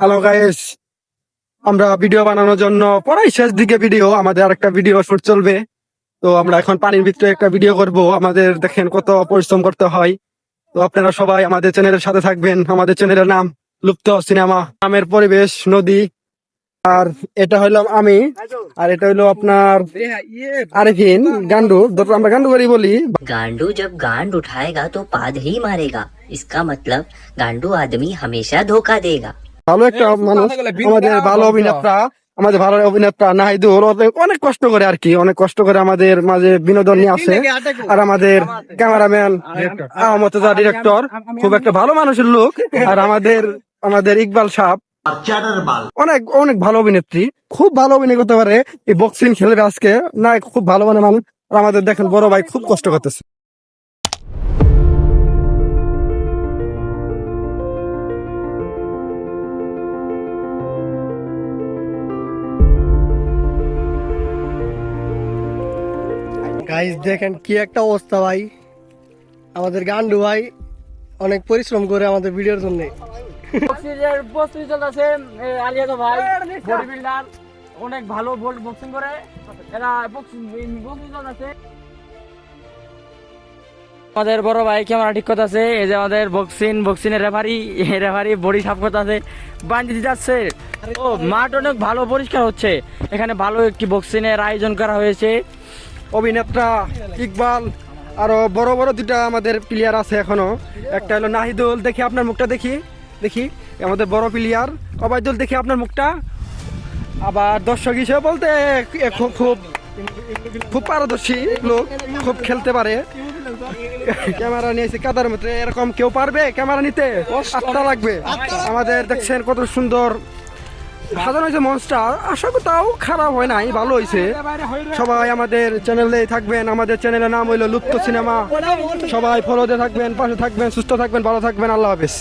Hello guys আমরা video বানানোর জন্য পড়াই শেষ দিকে ভিডিও আমাদের আরেকটা ভিডিও শুট চলবে তো আমরা এখন পানির ভিতরে একটা ভিডিও করব আমাদের দেখেন কত পরিশ্রম করতে হয় তো আপনারা সবাই আমাদের চ্যানেলের সাথে থাকবেন আমাদের চ্যানেলের নাম লুপ্ত সিনেমা নামের পরিবেশ নদী আর এটা হইলাম আমি আর এটা হইলো আপনার আরেফিন গান্ডু ধরো আমরা গান্ডু করি বলি गांडू जब गांड उठाएगा तो पाद ही मारेगा इसका मतलब गांडू आदमी हमेशा धोखा देगा ভালো একটা মানুষ আমাদের ভালো অভিনেতা আমাদের ভালো অভিনেতা নাহিদুল অনেক কষ্ট করে আর কি অনেক কষ্ট করে আমাদের মাঝে বিনোদন নিয়ে আসে। আর আমাদের ক্যামেরাম্যান আহমদ ডিরেক্টর খুব একটা ভালো মানুষের লোক আর আমাদের আমাদের ইকবাল সাহ অনেক অনেক ভালো অভিনেত্রী। খুব ভালো অভিনয় করতে পারে এই বক্সিং খেলবে আজকে। না খুব ভালো মানে মানুষ। আর আমাদের দেখেন বড় ভাই খুব কষ্ট করতেছে। গাইস দেখেন কি একটা অবস্থা ভাই। আমাদের গান্ডু ভাই অনেক পরিশ্রম করে আমাদের ভিডিওর জন্য। বক্সিংয়ের প্রস্তুতি চলতেছে আলিয়া তো ভাই বডি বিল্ডার অনেক ভালো বোল্ড বক্সিং করে। এরা বক্সিং বক্সিং চলতেছে। আমাদের বড় ভাই ক্যামেরা ঠিক করতেছে, এই যে আমাদের বক্সিং বক্সিং এর রেফারি রেফারি বডি সাফ করতেছে বান্ডি দিতেছে ও, মাঠ অনেক ভালো পরিষ্কার হচ্ছে। এখানে ভালো একটি বক্সিং এর আয়োজন করা হয়েছে। অভিনেতা ইকবাল, আরও বড় বড় দুটা আমাদের প্লেয়ার আছে এখনও। একটা হলো নাহিদুল, দেখি আপনার মুখটা দেখি দেখি। আমাদের বড় প্লেয়ার অবায়দুল দেখি আপনার মুখটা। আবার দর্শক হিসেবে বলতে খুব খুব খুব পারদর্শী লোক, খুব খেলতে পারে। ক্যামেরা নিয়েছে কাদার মধ্যে এরকম কেউ পারবে ক্যামেরা নিতে? আটটা লাগবে। আমাদের দেখছেন কত সুন্দর সাজানো হয়েছে মঞ্চটা আশা করি তাও খারাপ হয় নাই, ভালো হয়েছে। সবাই আমাদের চ্যানেলে থাকবেন। আমাদের চ্যানেলের নাম হইল লুপ্ত সিনেমা। সবাই ফলোতে থাকবেন, পাশে থাকবেন, সুস্থ থাকবেন, ভালো থাকবেন। আল্লাহ হাফেজ।